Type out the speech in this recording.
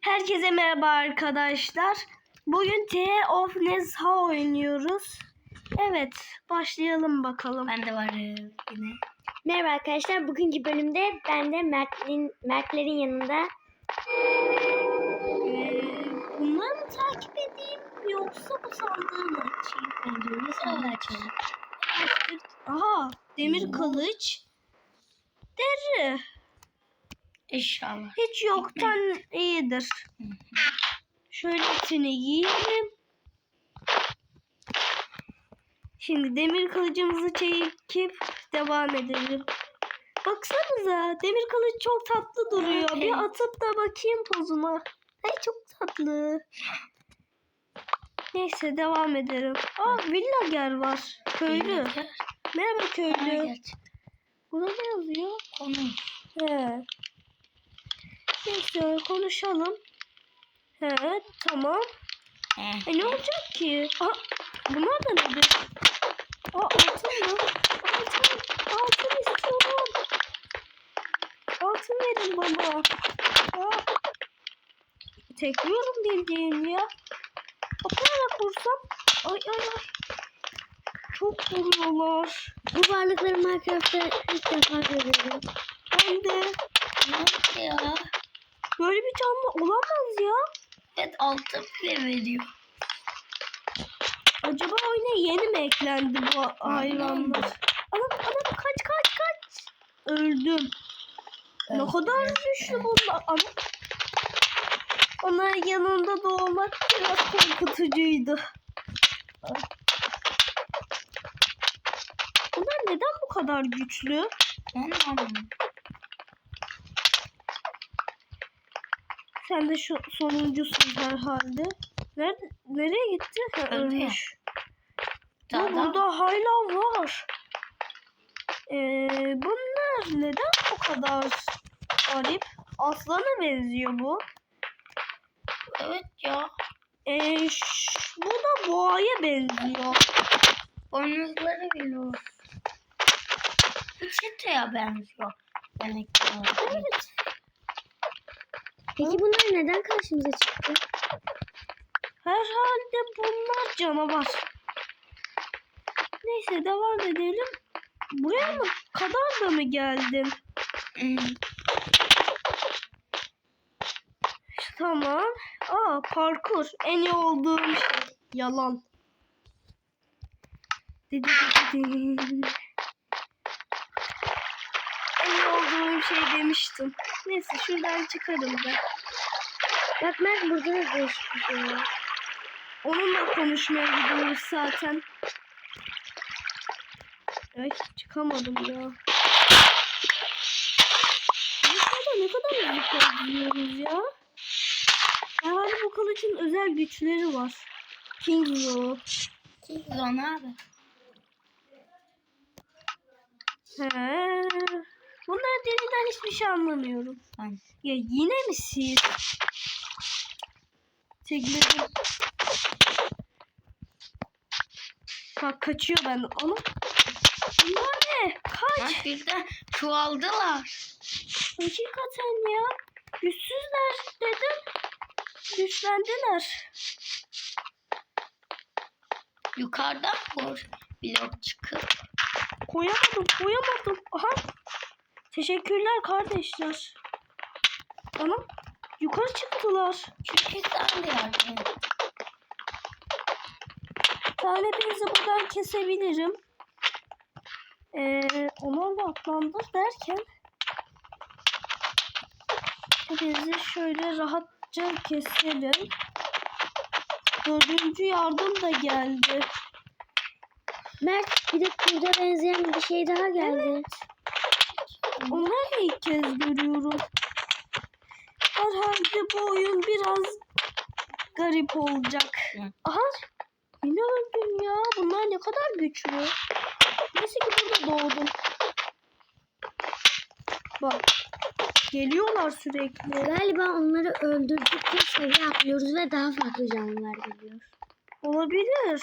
Herkese merhaba arkadaşlar. Bugün T of Nezha oynuyoruz. Evet, başlayalım bakalım. Ben de varım yine. Merhaba arkadaşlar. Bugünkü bölümde ben de Mert'in, Mert'lerin yanında Ee, bunları mı takip edeyim yoksa bu sandığı mı açayım? bence öyle sandığı açalım. Aha, demir kılıç. Deri. İnşallah. Hiç yoktan iyidir. Şöyle hepsini giyelim. Şimdi demir kılıcımızı çekip devam edelim. Baksanıza demir kılıç çok tatlı duruyor. Bir atıp da bakayım pozuna. Ay çok tatlı. Neyse devam edelim. Aa villager var. Köylü. Merhaba köylü. Burada ne yazıyor? Konuş. He. Neyse konuşalım. He tamam. Eh. E ne olacak ki? Aa, bunlar da nedir? Aa altın mı? Altın, altın istiyorum. Altın verin bana. Aa, tekliyorum bildiğin ya. Kapayarak vursam. Ay ay ay. Çok vuruyorlar. Bu varlıkları Minecraft'ta ilk defa görüyorum. Ben de Ne oldu ya? Böyle bir canlı olamaz ya. Evet altı bile veriyor. Acaba oyuna yeni mi eklendi bu hayvanlar? Anam anam kaç kaç kaç. Öldüm. Ne kadar güçlü evet. bunlar. Anam. Onların yanında doğmak biraz korkutucuydu. Bunlar neden bu kadar güçlü? Ben anlamadım. Sen de şu sonuncusun herhalde. Nerede, nereye gitti? Ha, Öldü ölmüş. Ya da burada hala var. Ee, bunlar neden bu kadar garip? Aslana benziyor bu. evet ya. Ee, bu da boğaya benziyor. Boynuzları bile olsun. Bu çeteye benziyor. Evet. Peki bunlar neden karşımıza çıktı? Herhalde bunlar canavar. Neyse devam edelim. Buraya mı kadar da mı geldin? Hmm. Tamam. Aa parkur. En iyi olduğum şey. Yalan. Dedi dedi. Şey demiştim. Neyse şuradan çıkarım ben. Bak Mert burada da değişik bir şey var. Onunla konuşmaya gidiyoruz zaten. Ay çıkamadım ya. Burada ne kadar gidiyoruz ya. Herhalde bu kılıcın özel güçleri var. King Zo. Kizon abi. He. Bunlar derinden hiçbir şey anlamıyorum. Ben. Ya yine mi siz? Tekledim. Bak kaçıyor ben. Ana. Bunlar ne? Kaç. Bak bir de çoğaldılar. Hakikaten ya. Güçsüzler dedim. Güçlendiler. Yukarıdan vur. Blok çıkıp. Koyamadım, koyamadım. Aha. Teşekkürler kardeşler. Tamam. Yukarı çıktılar. Çünkü sen de yardım et. Hepinizi buradan kesebilirim. Ee, onlarla atlandır derken hepinizi şöyle rahatça keselim. Dördüncü yardım da geldi. Mert bir de kurda benzeyen bir şey daha geldi. Onları da ilk kez görüyorum. Herhalde bu oyun biraz garip olacak. Hı. Aha yine öldüm ya. Bunlar ne kadar güçlü. Neyse ki burada doğdum. Bak. Geliyorlar sürekli. Galiba onları öldürdükçe seviye atlıyoruz ve daha farklı canlılar geliyor. Olabilir.